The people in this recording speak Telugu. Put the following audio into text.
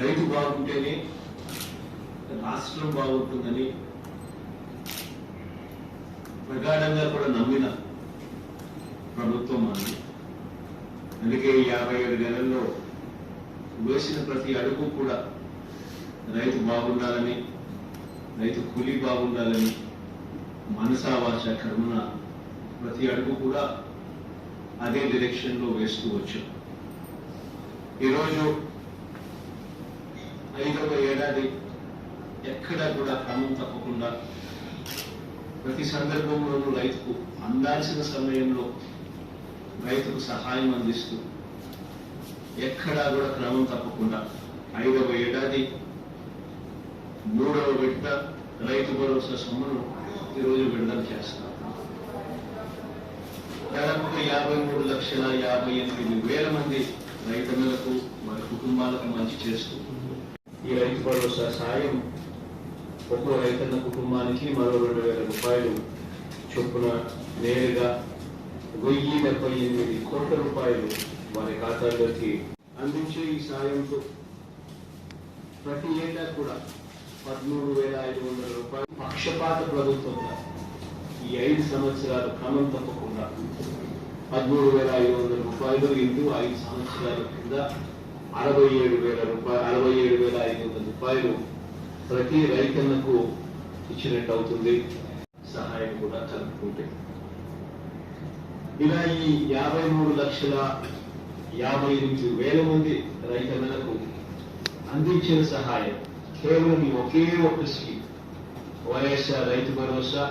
రైతు బాగుంటేనే రాష్ట్రం బాగుంటుందని ప్రగాఢంగా కూడా నమ్మిన ప్రభుత్వం అది. అందుకే యాభై ఏడు నెలల్లో వేసిన ప్రతి అడుగు కూడా రైతు బాగుండాలని రైతు కూలి బాగుండాలని మనసావాస కర్మన ప్రతి అడుగు కూడా అదే డైరెక్షన్లో వేస్తూ వచ్చాం. ఈరోజు ఐదవ ఏడాది ఎక్కడా కూడా క్రమం తప్పకుండా ప్రతి సందర్భంలోనూ రైతుకు అందాల్సిన సమయంలో రైతుకు సహాయం అందిస్తూ ఎక్కడా కూడా క్రమం తప్పకుండా ఐదవ ఏడాది మూడవ విడత రైతు భరోసా సొమ్మును ఈరోజు విడుదల చేస్తాం దాదాపుగా యాభై మూడు లక్షల యాభై ఎనిమిది వేల మంది రైతన్నలకు వారి కుటుంబాలకు మంచి చేస్తూ ఈ రైతు భరోసా సాయం ఒక్కో రైతన్న కుటుంబానికి మరో రెండు వేల రూపాయలు చొప్పున నేరుగా వెయ్యి డెబ్బై ఎనిమిది కోట్ల రూపాయలు వారి ఖాతాల్లోకి అందించే ఈ సాయంతో ప్రతి ఏటా కూడా పదమూడు వేల ఐదు వందల రూపాయలు పక్షపాత ప్రభుత్వంగా ఈ ఐదు సంవత్సరాలు క్రమం తప్పకుండా పదమూడు వేల ఐదు వందల రూపాయలు ఇంటూ ఐదు సంవత్సరాల కింద అరవై ఏడు వేల రూపాయలు అరవై ఏడు వేల రూపాయలు ప్రతి రైతన్నకు ఇచ్చినట్టు అవుతుంది సహాయం కూడా కలుపుకుంటే ఇలా ఈ యాభై మూడు లక్షల యాభై ఎనిమిది వేల మంది రైతన్నలకు అందించిన సహాయం కేవలం ఒకే ఒక్క స్కీమ్. వైఎస్ఆర్ రైతు భరోసా